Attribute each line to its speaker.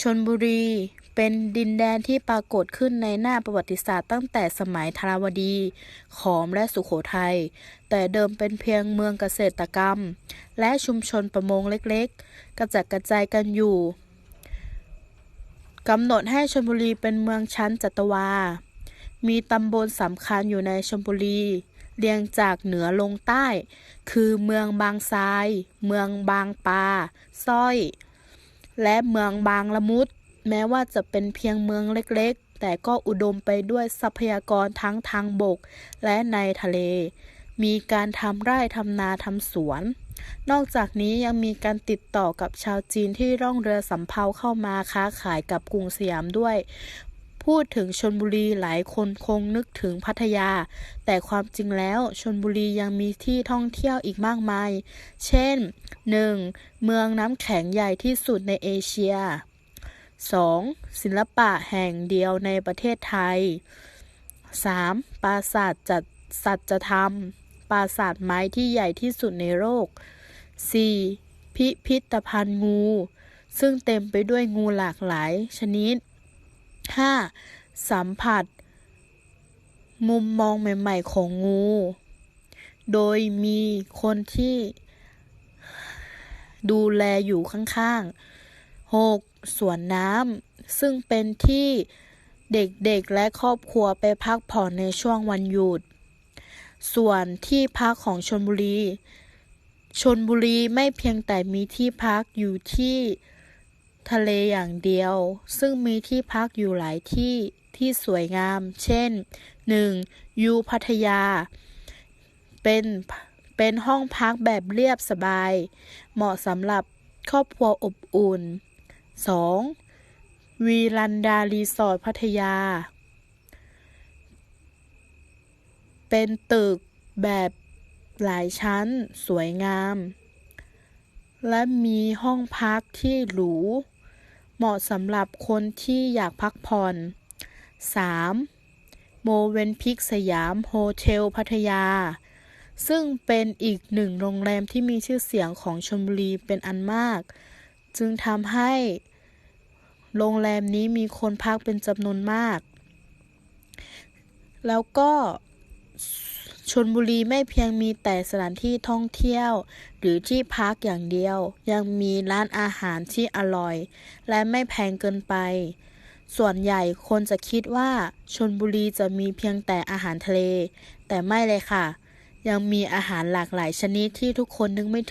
Speaker 1: ชลบุรีเป็นดินแดนที่ปรากฏขึ้นในหน้าประวัติศาสตร์ตั้งแต่สมัยธารวดี ขอมและสุโขทัย แต่เดิมเป็นเพียงเมืองเกษตรกรรม และชุมชนประมงเล็กๆ กระจัดกระจายกันอยู่กำหนดให้ชลบุรีเป็นเมืองชั้นจัตวา มีตำบลสำคัญอยู่ในชลบุรี เรียงจากเหนือลงใต้ คือเมืองบางทราย เมืองบางปาสร้อย และเมืองบางละมุด แม้ว่าจะเป็นเพียงเมืองเล็กๆ แต่ก็อุดมไปด้วยทรัพยากรทั้งทางบกและในทะเล มีการทำไร่ทำนาทำสวน นอกจากนี้ยังมีการติดต่อกับชาวจีนที่ร่องเรือสำเภาเข้ามาค้าขายกับกรุงสยามด้วย พูดถึงชลบุรีหลายคนคงนึกถึงพัทยา แต่ความจริงแล้วชลบุรียังมีที่ท่องเที่ยวอีกมากมาย เช่น 1. เมืองน้ำแข็งใหญ่ที่สุดในเอเชีย 2. ศิลปะแห่งเดียวในประเทศไทย 3. ปราสาทจัดสัจธรรม ปราสาทไม้ที่ใหญ่ที่สุดในโลก 4. พิพิธภัณฑ์งู ซึ่งเต็มไปด้วยงูหลากหลายชนิด 5. สัมผัส มุมมองใหม่ ๆ ของงู โดยมีคนที่ ดูแลอยู่ข้างๆ 6. สวนน้ำ ซึ่งเป็นที่เด็กๆและครอบครัวไปพักผ่อนในช่วงวันหยุด ส่วนที่พักของชลบุรีชลบุรีไม่เพียงแต่มีที่พักอยู่ที่ ทะเลอย่างเดียว ซึ่งมีที่พักอยู่หลายที่ที่สวยงาม เช่น 1. ยูพัทยา เป็นเป็นห้องพักแบบเรียบสบาย เหมาะสำหรับครอบครัวอบอุ่น 2. วีรันดารีสอร์ทพัทยา เป็นตึกแบบหลายชั้นสวยงาม และมีห้องพักที่หรู เหมาะสำหรับคนที่อยากพักผ่อน 3. โมเวนพิกสยามโฮเทลพัทยา ซึ่งเป็นอีกหนึ่งโรงแรมที่มีชื่อเสียงของชลบุรีเป็นอันมาก จึงทำให้โรงแรมนี้มีคนพักเป็นจำนวนมาก แล้วก็ ชลบุรีไม่เพียงมีแต่สถานที่ท่องเที่ยว หรือที่พักอย่างเดียว ยังมีร้านอาหารที่อร่อย และไม่แพงเกินไป ส่วนใหญ่คนจะคิดว่าชลบุรีจะมีเพียงแต่อาหารทะเล แต่ไม่เลยค่ะ ยังมีอาหารหลากหลายชนิดที่ทุกคนนึกไม่ถึง